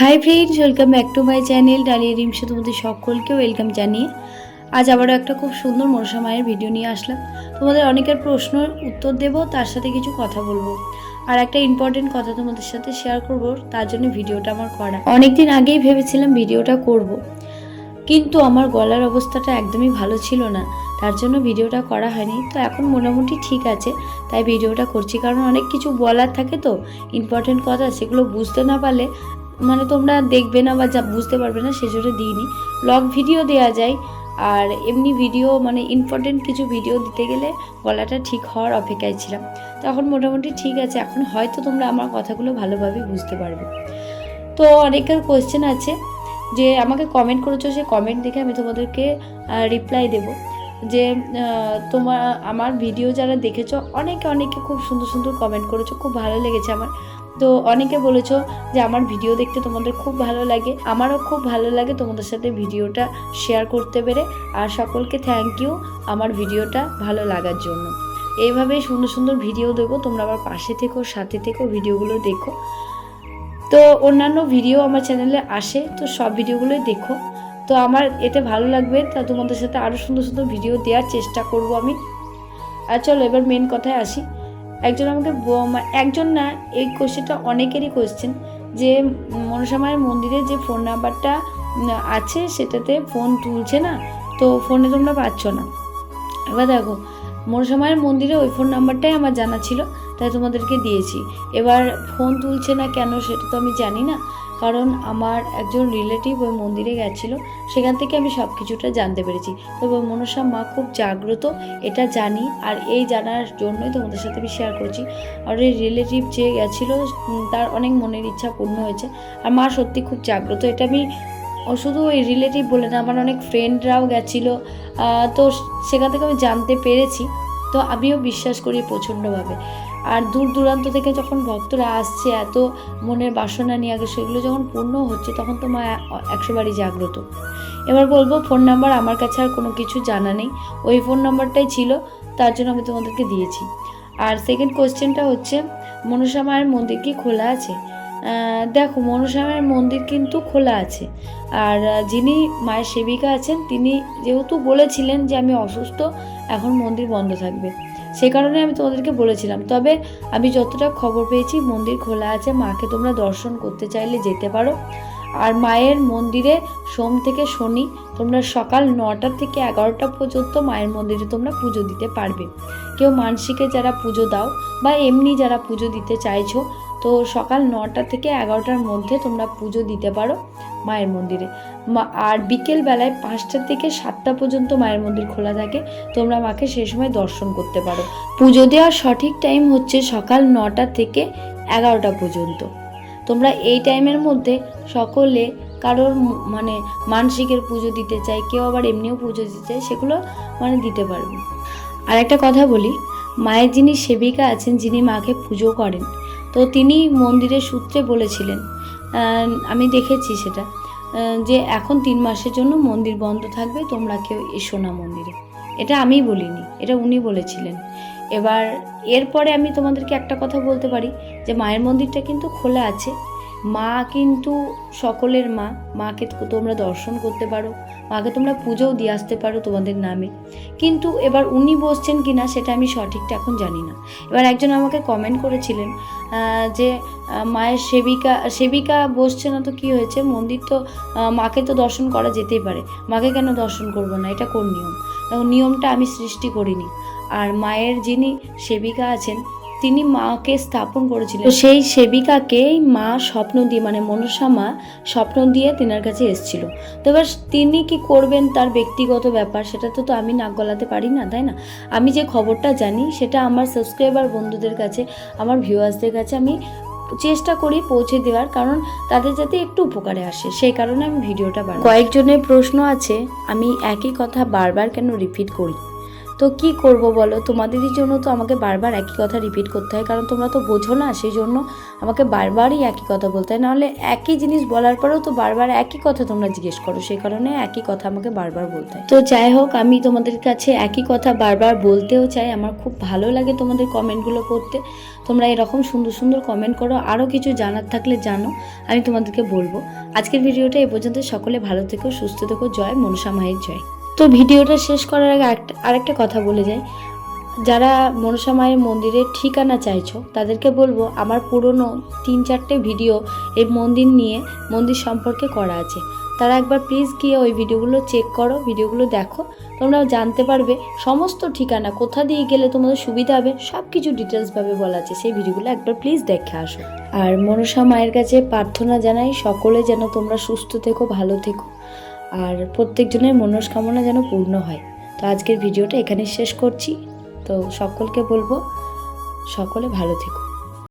Hi friends welcome back to my channel Dalia রিমসে তোমাদের সকলকে welcome জানিয়ে। আজ আবারও একটা খুব সুন্দর মনসা মায়ের ভিডিও নিয়ে আসলাম। তোমাদের অনেকের প্রশ্নের উত্তর দেব, তার সাথে কিছু কথা বলব। আর একটা ইম্পর্টেন্ট কথা তোমাদের সাথে শেয়ার করব, তার জন্য ভিডিওটা আমার করা। অনেকদিন আগেই ভেবেছিলাম ভিডিওটা করব। কিন্তু আমার গলার অবস্থাটা একদমই ভালো ছিল না। তার জন্য ভিডিওটা করা হয়নি। তো এখন মোটামুটি ঠিক আছে। তাই ভিডিওটা করছি। কারণ অনেক কিছু বলার থাকে তো। ইম্পর্টেন্ট কথা, সেগুলো বুঝতে না পারলে মানে তোমরা দেখবে না বা যা বুঝতে পারবে না সেজন্য দিইনি। ব্লগ ভিডিও দেওয়া যায়, আর এমনি ভিডিও মানে ইম্পর্টেন্ট কিছু ভিডিও দিতে গেলে গলাটা ঠিক হওয়ার অপেক্ষায় ছিলাম। তখন মোটামুটি ঠিক আছে, এখন হয়তো তোমরা আমার কথাগুলো ভালোভাবে বুঝতে পারবে। তো অনেকের কোয়েশ্চেন আছে, যে আমাকে কমেন্ট করেছ, সে কমেন্ট দেখে আমি তোমাদেরকে রিপ্লাই দেব। যে তোমার, আমার ভিডিও যারা দেখেছ, অনেকে অনেকে খুব সুন্দর সুন্দর কমেন্ট করেছ, খুব ভালো লেগেছে আমার। তো অনেকে বলেছ যে, আমার ভিডিও দেখতে তোমাদের খুব ভালো লাগে। আমারও খুব ভালো লাগে তোমাদের সাথে ভিডিওটা শেয়ার করতে পেরে। আর সকলকে থ্যাংক ইউ আমার ভিডিওটা ভালো লাগার জন্য। এইভাবেই সুন্দর সুন্দর ভিডিও দেবো। তোমরা আমার পাশে থেকো, সাথে থেকো ভিডিওগুলো দেখো। তো অন্যান্য ভিডিও আমার চ্যানেলে আসে, তো সব ভিডিওগুলোই দেখো। তো আমার এতে ভালো লাগবে, তা তোমাদের সাথে আরও সুন্দর সুন্দর ভিডিও দেওয়ার চেষ্টা করব আমি। আর চলো এবার মেন কথায় আসি। একজন আমাকে একজন না, এই কোশ্চেনটা অনেকেরই কোশ্চেন যে মনসা মায়ের মন্দিরে যে ফোন নাম্বারটা আছে সেটাতে ফোন তুলছে না, তো ফোনে তোমরা পাচ্ছ না। এবার দেখো, মনসা মায়ের মন্দিরে ওই ফোন নাম্বারটাই আমার জানা ছিল, তাই তোমাদেরকে দিয়েছি। এবার ফোন তুলছে না কেন সেটা তো আমি জানি না কারণ আমার একজন রিলেটিভ ওই মন্দিরে গেছিল, সেখান থেকে আমি সব কিছুটা জানতে পেরেছি। তবে মনসা মা খুব জাগ্রত, এটা জানি, আর এই জানার জন্যই তোমাদের সাথে আমি শেয়ার করছি। আর এই রিলেটিভ যে গেছিল তার অনেক মনের ইচ্ছা পূর্ণ হয়েছে। আর মা সত্যি খুব জাগ্রত, এটা আমি, ও শুধু ওই রিলেটিভ বলে না, আমার অনেক ফ্রেন্ডরাও গেছিল। তো সেখান থেকে আমি জানতে পেরেছি। তো আমিও বিশ্বাস করি প্রচণ্ডভাবে। আর দূর দূরান্ত থেকে যখন ভক্তরা আসছে, এত মনের বাসনা নিয়ে আগে সেগুলো যখন পূর্ণ হচ্ছে, তখন তো মা একশো বারই জাগ্রত। এবার বলব, ফোন নাম্বার আমার কাছে আর কোনো কিছু জানা নেই। ওই ফোন নাম্বারটাই ছিল, তার জন্য আমি তোমাদেরকে দিয়েছি। আর সেকেন্ড কোয়েশ্চেনটা হচ্ছে, মনসা মায়ের মন্দির কি খোলা আছে? দেখো, মনসা মায়ের মন্দির কিন্তু খোলা আছে। আর যিনি মায়ের সেবিকা আছেন, তিনি যেহেতু বলেছিলেন যে আমি অসুস্থ, এখন মন্দির বন্ধ থাকবে। সে কারণে আমি তোমাদেরকে বলেছিলাম। তবে আমি যতটা খবর পেয়েছি, মন্দির খোলা আছে, মাকে তোমরা দর্শন করতে চাইলে যেতে পারো। আর মায়ের মন্দিরে সোম থেকে শনি, তোমরা সকাল নটা থেকে এগারোটা পর্যন্ত মায়ের মন্দিরে তোমরা পুজো দিতে পারবে। কেউ মানসিকে যারা পুজো দাও বা এমনি যারা পুজো দিতে চাইছো তো সকাল নটা থেকে এগারোটার মধ্যে তোমরা পুজো দিতে পারো মায়ের মন্দিরে। আর বিকেল বেলায় পাঁচটা থেকে সাতটা পর্যন্ত মায়ের মন্দির খোলা থাকে। তোমরা মাকে সেই সময় দর্শন করতে পারো। পুজো দেওয়ার সঠিক টাইম হচ্ছে সকাল নটা থেকে এগারোটা পর্যন্ত। তোমরা এই টাইমের মধ্যে সকলে কারোর মানে মানসিকের পুজো দিতে চাই কেউ আবার এমনিও পুজো দিতে চায়, সেগুলো মানে দিতে পারবে। আর একটা কথা বলি, মায়ের যিনি সেবিকা আছেন, যিনি মাকে পুজো করেন তো তিনি মন্দিরের সূত্রে বলেছিলেন আমি দেখেছি সেটা যে এখন তিন মাসের জন্য মন্দির বন্ধ থাকবে, তোমরা কেউ এসো না মন্দিরে। এটা আমি বলিনি, এটা উনি বলেছিলেন। এবার এরপরে আমি তোমাদেরকে একটা কথা বলতে পারি, যে মায়ের মন্দিরটা কিন্তু খোলা আছে মা কিন্তু সকলের মা। মাকে তোমরা দর্শন করতে পারো। মাকে তোমরা পুজোও দিয়ে আসতে পারো তোমাদের নামে। কিন্তু এবার উনি বসছেন কি না সেটা আমি সঠিকটা এখন জানি না। এবার একজন আমাকে কমেন্ট করেছিলেন যে মায়ের সেবিকা সেবিকা বসছে না তো কি হয়েছে? মন্দির তো মাকে তো দর্শন করা যেতেই পারে। মাকে কেন দর্শন করব না? এটা কোন নিয়ম? নিয়মটা আমি সৃষ্টি করিনি। আর মায়ের যিনি সেবিকা আছেন তিনি মাকে স্থাপন করেছিলেন। সেই সেবিকাকেই মা স্বপ্ন দিয়ে মানে মনসা মা স্বপ্ন দিয়ে তিনার কাছে এসেছিল। তো এবার তিনি কি করবেন তার ব্যক্তিগত ব্যাপার, সেটা তো তো আমি নাক গলাতে পারি না, তাই না? আমি যে খবরটা জানি, সেটা আমার সাবস্ক্রাইবার বন্ধুদের কাছে, আমার ভিউয়ার্সদের কাছে আমি চেষ্টা করি পৌঁছে দেওয়ার, কারণ তাদের যাতে একটু উপকারে আসে। সেই কারণে আমি ভিডিওটা বানাই। কয়েকজনের প্রশ্ন আছে, আমি একই কথা বারবার কেন রিপিট করি? তো কি করব বলো? তোমাদেরই জন্য তো আমাকে বারবার একই কথা রিপিট করতে হয়, কারণ তোমরা তো বোঝো না সেই জন্য আমাকে বারবারই একই কথা বলতে হয়। নাহলে একই জিনিস বলার পরেও তো বারবার একই কথা তোমরা জিজ্ঞেস করো সেই কারণে একই কথা আমাকে বারবার বলতে হয়। তো যাই হোক, আমি তোমাদের কাছে একই কথা বারবার বলতেও চাই। আমার খুব ভালো লাগে তোমাদের কমেন্টগুলো পড়তে। তোমরা এরকম সুন্দর সুন্দর কমেন্ট করো। আরও কিছু জানার থাকলে জানো, আমি তোমাদেরকে বলব। আজকের ভিডিওটা এ পর্যন্ত। সকলে ভালো থেকো, সুস্থ থেকো। জয় মনসা মায়ের জয়। তো ভিডিওটা শেষ করার আগে আরেকটা কথা বলে যাই। যারা মনসা মায়ের মন্দিরের ঠিকানা চাইছো, তাদেরকে বলব আমার পুরনো তিন চারটে ভিডিও এই মন্দির নিয়ে, মন্দির সম্পর্কে করা আছে। তারা একবার প্লিজ গিয়ে ওই ভিডিওগুলো চেক করো, ভিডিওগুলো দেখো। তোমরাও জানতে পারবে সমস্ত ঠিকানা, কোথা দিয়ে গেলে তোমাদের সুবিধা হবে সব কিছু ডিটেলসভাবে বলা আছে। সেই ভিডিওগুলো একবার প্লিজ দেখে আসো। আর মনসা মায়ের কাছে প্রার্থনা জানাই, সকলে যেন তোমরা সুস্থ থেকো, ভালো থেকো। আর প্রত্যেকজনের মনস্কামনা যেন পূর্ণ হয়। তো আজকের ভিডিওটা এখানে শেষ করছি। তো সকলকে বলব, সকলে ভালো থেকো।